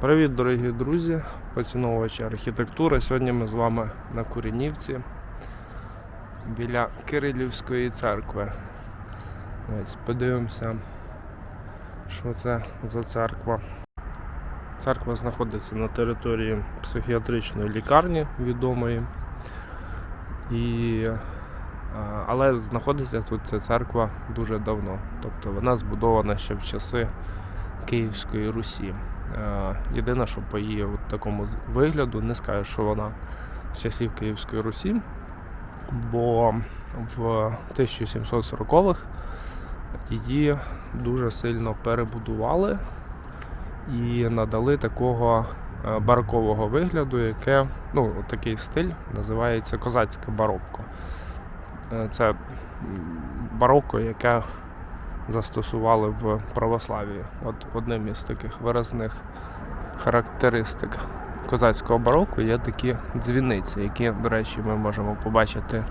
Привіт, дорогі друзі, поціновувачі архітектури. Сьогодні ми з вами на Куренівці біля Кирилівської церкви. Ось подивимося, що це за церква. Церква знаходиться на території психіатричної лікарні відомої. І, але знаходиться тут ця церква дуже давно. Тобто вона збудована ще в часи Київської Русі. Е, Єдине, що по її от такому вигляду, не скажу, що вона з часів Київської Русі, бо в 1740-х її дуже сильно перебудували і надали такого е, барокового вигляду, яке, ну, такий стиль називається козацьке барокко. Е, Це м, барокко, яке застосували в православії. От одним із таких виразних характеристик козацького бароко є такі дзвіниці, які, до речі, ми можемо побачити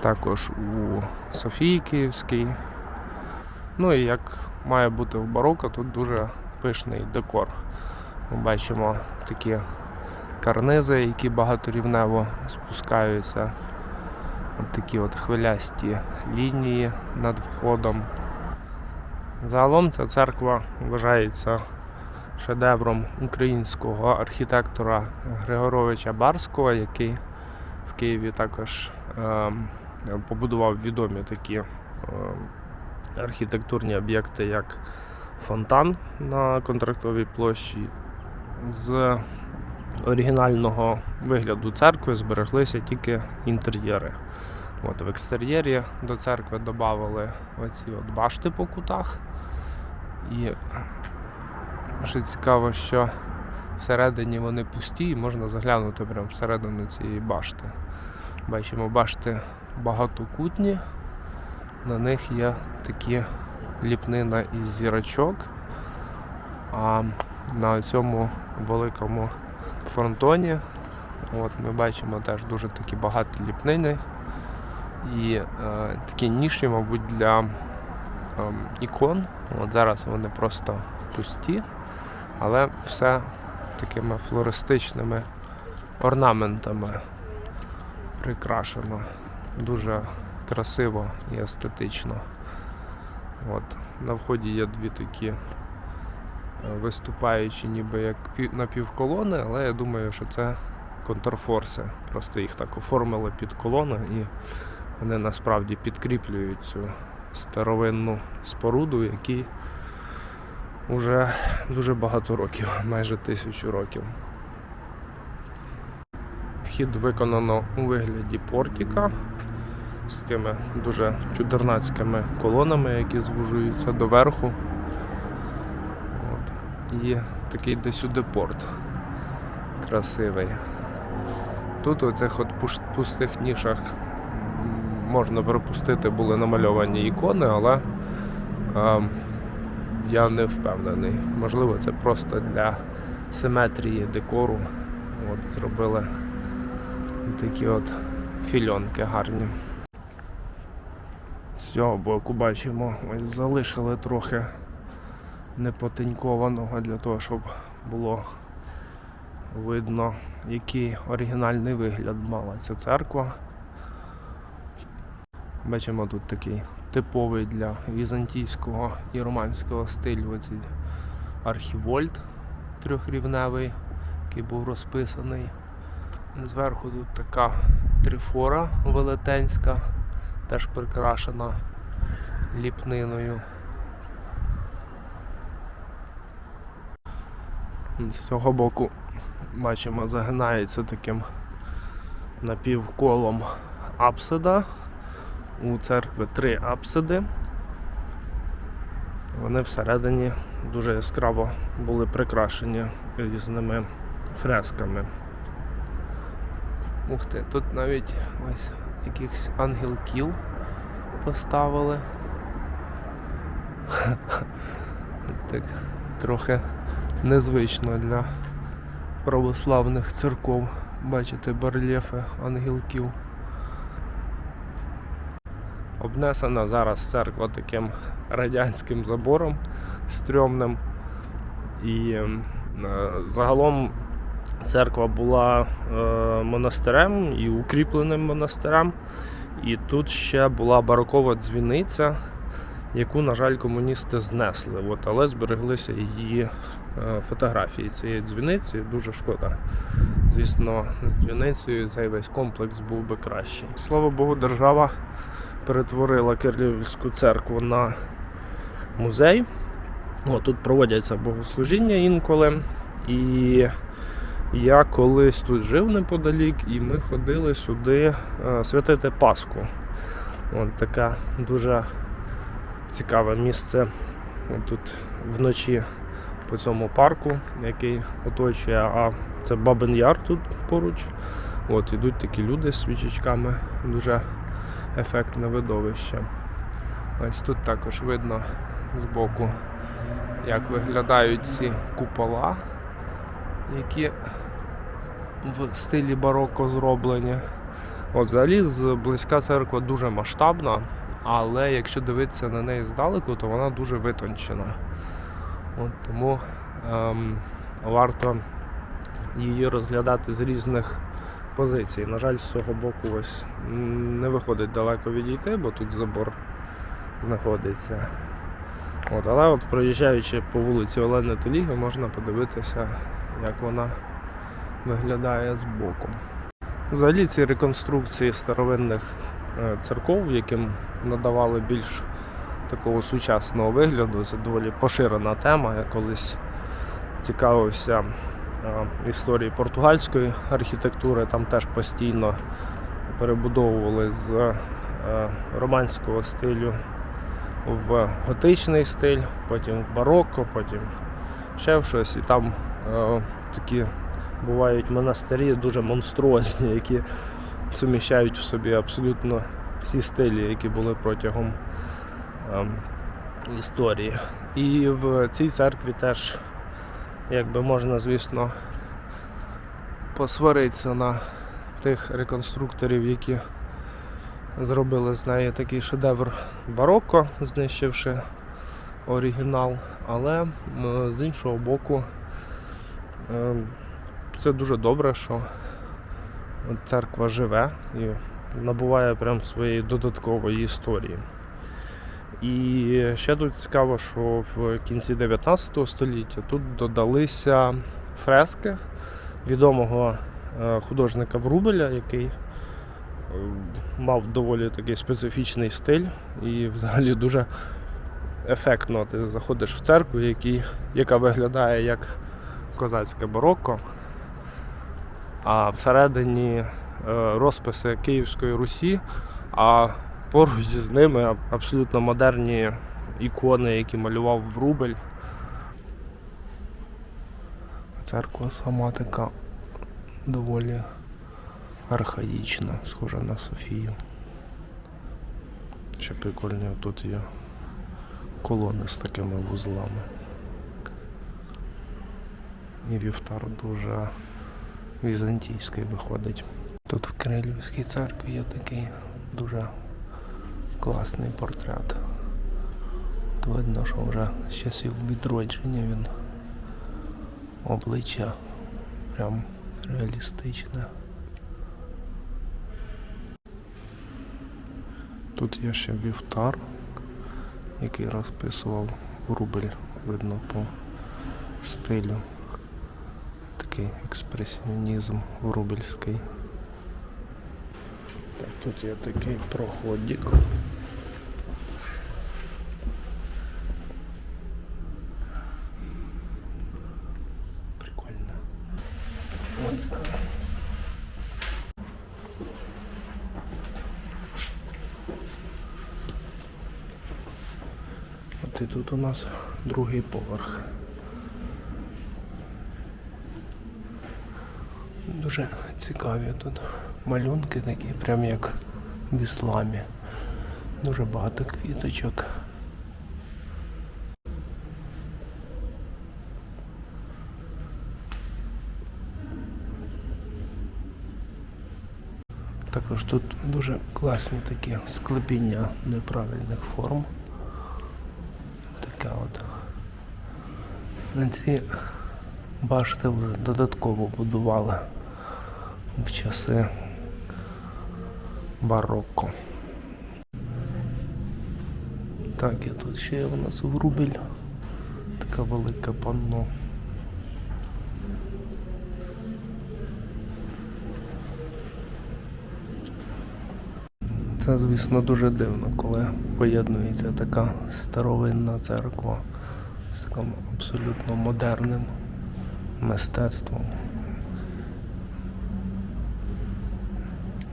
також у Софії Київській. Ну і як має бути в бароко, тут дуже пишний декор. Ми бачимо такі карнизи, які багаторівнево спускаються. От такі от хвилясті лінії над входом. Загалом ця церква вважається шедевром українського архітектора Григоровича Барського, який в Києві також ем, побудував відомі такі ем, архітектурні об'єкти, як фонтан на контрактовій площі. З оригінального вигляду церкви збереглися тільки інтер'єри. От в екстер'єрі до церкви додали оці от башти по кутах. І що цікаво, що всередині вони пусті і можна заглянути прямо всередину цієї башти. Бачимо башти багатокутні, на них є такі ліпнина із зірочок. А на цьому великому фронтоні от ми бачимо теж дуже такі багаті ліпнини і е, такі ніші, мабуть, для ікон. От зараз вони просто пусті, але все такими флористичними орнаментами прикрашено. Дуже красиво і естетично. От. На вході є дві такі е, виступаючі ніби як напівколони, але я думаю, що це контрфорси. Просто їх так оформили під колони і вони насправді підкріплюють цю старовинну споруду, якій вже дуже багато років, майже тисячу років. Вхід виконано у вигляді портіка з такими дуже чудернацькими колонами, які звужуються доверху. От. І такий десь сюди порт красивий. Тут у цих от пустих нішах можна припустити, були намальовані ікони, але ем, я не впевнений. Можливо, це просто для симетрії декору. От зробили такі от фільонки гарні. З цього боку бачимо, ось залишили трохи непотенькованого для того, щоб було видно, який оригінальний вигляд мала ця церква. Бачимо тут такий типовий для візантійського і романського стилю оцей архівольт трьохрівневий, який був розписаний. Зверху тут така трифора велетенська, теж прикрашена ліпниною. З цього боку бачимо, загинається таким напівколом апсида. У церкви три апсиди. Вони всередині дуже яскраво були прикрашені різними фресками. Ух ти, тут навіть ось якихось ангелків поставили. Так трохи незвично для православних церков бачити барельєфи ангелків. Обнесена зараз церква таким радянським забором стрьомним. І Е, Загалом церква була е, монастирем і укріпленим монастирем. І тут ще була барокова дзвіниця, яку, на жаль, комуністи знесли. От, але збереглися її е, фотографії цієї дзвіниці. Дуже шкода. Звісно, з дзвіницею цей весь комплекс був би кращий. Слава Богу, держава перетворила Кирлівську церкву на музей. О, тут проводяться богослужіння інколи. І я колись тут жив неподалік, і ми ходили сюди е, святити Пасху. От таке дуже цікаве місце. Тут вночі по цьому парку, який оточує, а це Бабин Яр тут поруч. От ідуть такі люди з свічечками, дуже ефектне видовище. Ось тут також видно збоку, як виглядають ці купола, які в стилі бароко зроблені. От взагалі зблизька церква дуже масштабна, але якщо дивитися на неї здалеку, то вона дуже витончена. От тому ем, варто її розглядати з різних позицій. На жаль, з цього боку ось не виходить далеко відійти, бо тут забор знаходиться. От, але от проїжджаючи по вулиці Олени Теліги, можна подивитися, як вона виглядає збоку. Взагалі ці реконструкції старовинних е, церков, яким надавали більш такого сучасного вигляду, це доволі поширена тема. Я колись цікавився е, історією португальської архітектури, там теж постійно перебудовували з е, романського стилю в готичний стиль, потім в барокко, потім ще в щось. І там е, такі бувають монастирі дуже монструозні, які суміщають в собі абсолютно всі стилі, які були протягом е, історії. І в цій церкві теж, якби можна, звісно, посваритися на тих реконструкторів, які зробили з неї такий шедевр барокко, знищивши оригінал. Але з іншого боку, е, це дуже добре, що церква живе і набуває прям своєї додаткової історії. І ще тут цікаво, що в кінці 19 століття тут додалися фрески відомого е, художника Врубеля, який е, мав доволі такий специфічний стиль і взагалі дуже ефектно. Ти заходиш в церкву, який, яка виглядає як козацьке барокко, а всередині е, розписи Київської Русі, а поруч з ними абсолютно модерні ікони, які малював Врубель. Церква сама така доволі архаїчна, схожа на Софію. Ще прикольні тут є колони з такими вузлами. І вівтар дуже візантійський виходить. Тут в Кирилівській церкві є такий дуже класний портрет. От видно, що вже з часів відродження він обличчя прям реалістичне. Тут є ще вівтар, який розписував Рубель, видно по стилю. Такий експресіонізм рубельський. Так, тут є такий проходик. І тут у нас другий поверх. Дуже цікаві тут малюнки такі, прям як в ісламі. Дуже багато квіточок. Також тут дуже класні такі склепіння неправильних форм. Така от. На ці Башти вже додатково будували в часи барокко. Так, і тут ще є у нас врубель. Така велика панно. Це, звісно, дуже дивно, коли поєднується така старовинна церква з таким абсолютно модерним мистецтвом.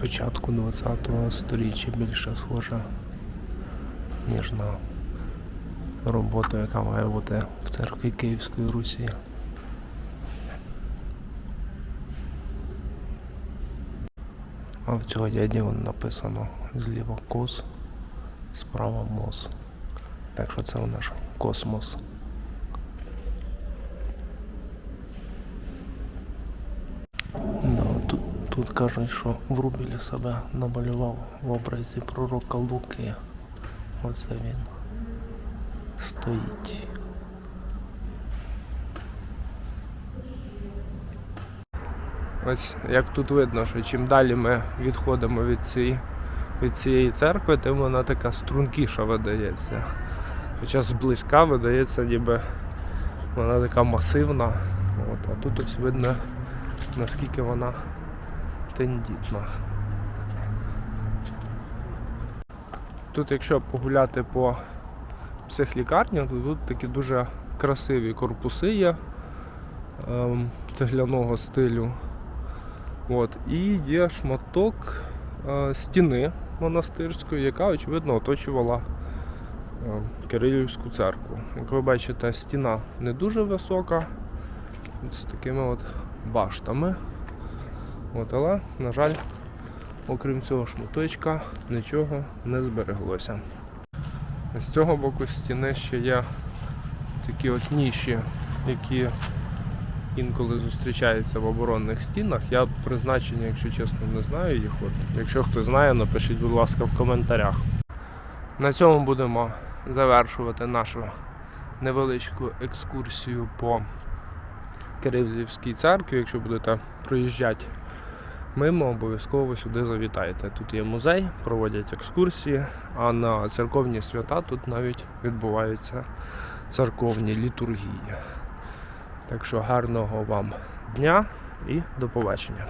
Початку ХХ століття більше схоже, ніж на роботу, яка має бути в церкві Київської Русі. А в цього дяді написано зліва кос, справа мос. Так що це у наш космос. Да, тут, тут кажуть, що Врубіль себе намалював в образі пророка Луки. Оце він стоїть. Ось як тут видно, що чим далі ми відходимо від цієї, від цієї церкви, тим вона така стрункіша видається. Хоча зблизька видається, ніби вона така масивна. От, а тут ось видно наскільки вона тендітна. Тут, якщо погуляти по психлікарні, то тут такі дуже красиві корпуси є ем, цегляного стилю. От. І є шматок е, стіни монастирської, яка, очевидно, оточувала е, Кирилівську церкву. Як ви бачите, стіна не дуже висока, з такими от баштами. От, але, на жаль, окрім цього шматочка, нічого не збереглося. З цього боку стіни ще є такі от ніші, які інколи зустрічаються в оборонних стінах. Я призначення, якщо чесно, не знаю їх. От. Якщо хтось знає, напишіть, будь ласка, в коментарях. На цьому будемо завершувати нашу невеличку екскурсію по Кирилівській церкві. Якщо будете проїжджати мимо, обов'язково сюди завітайте. Тут є музей, проводять екскурсії, а на церковні свята тут навіть відбуваються церковні літургії. Так що гарного вам дня і до побачення.